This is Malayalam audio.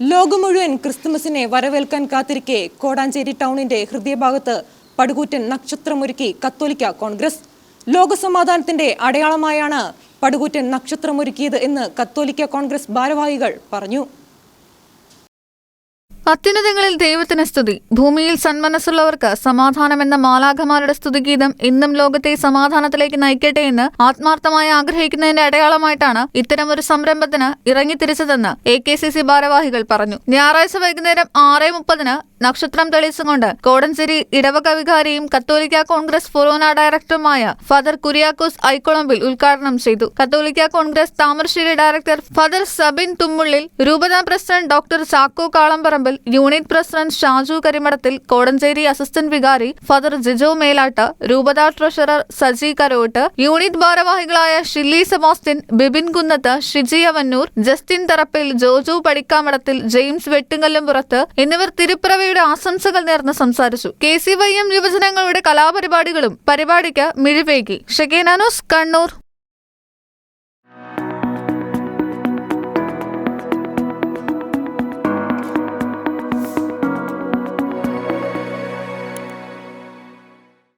ലോകം മുഴുവൻ ക്രിസ്തുമസിനെ വരവേൽക്കാൻ കാത്തിരിക്കെ കോടാഞ്ചേരി ടൗണിന്റെ ഹൃദയഭാഗത്ത് പടുകൂറ്റൻ നക്ഷത്രമൊരുക്കി കത്തോലിക്ക കോൺഗ്രസ്. ലോകസമാധാനത്തിന്റെ അടയാളമായാണ് പടുകൂറ്റൻ നക്ഷത്രമൊരുക്കിയത് എന്ന് കത്തോലിക്ക കോൺഗ്രസ് ഭാരവാഹികൾ പറഞ്ഞു. അത്യുന്നതങ്ങളിൽ ദൈവത്തിന് സ്തുതി. ഭൂമിയിൽ സന്മനസ്സുള്ളവർക്ക് സമാധാനമെന്ന മാലാഖമാരുടെ സ്തുതിഗീതം ഇന്നും ലോകത്തെ സമാധാനത്തിലേക്ക് നയിക്കട്ടെ എന്ന് ആത്മാർത്ഥമായി ആഗ്രഹിക്കുന്നതിന്റെ അടയാളമായിട്ടാണ് ഇത്തരമൊരു സംരംഭത്തിന് ഇറങ്ങിത്തിരിച്ചതെന്ന് എ കെ സി സി ഭാരവാഹികൾ പറഞ്ഞു. ഞായറാഴ്ച വൈകുന്നേരം ആറ് മുപ്പതിന് നക്ഷത്രം തെളിയിച്ചുകൊണ്ട് കോടഞ്ചേരി ഇടവകവികാരിയും കത്തോലിക്ക കോൺഗ്രസ് ഫൊറോന ഡയറക്ടറുമായ ഫാദർ കുര്യാക്കോസ് ഐക്കുളമ്പിൽ ഉദ്ഘാടനം ചെയ്തു. കത്തോലിക്ക Congress Thamarassery director father Sabin Thummullil രൂപതാ president doctor Chacko Kalamparambil unit president Shaju Karimadathil Kodanchery assistant വികാരി ഫാദർ ജിജോ മേലാട്ട് രൂപതാ ട്രഷറർ സജി കരോട്ട് യൂണിറ്റ് ഭാരവാഹികളായ ഷില്ലി സെബാസ്റ്റിൻ ബിബിൻ കുന്നത്ത് ഷിജി അവന്നൂർ ജസ്റ്റിൻ തറപ്പിൽ ജോജു പടിക്കാമടത്തിൽ ജെയിംസ് വെട്ടുങ്കല്ലുംപുറത്ത് എന്നിവർ തിരുപ്പിറവയുടെ ആശംസകൾ നേർന്ന് സംസാരിച്ചു. കെ സി വൈ എം യുവജനങ്ങളുടെ കലാപരിപാടികളും പരിപാടിക്ക് മിഴിവേകി. ഷെക്കേനാനോസ് കണ്ണൂർ.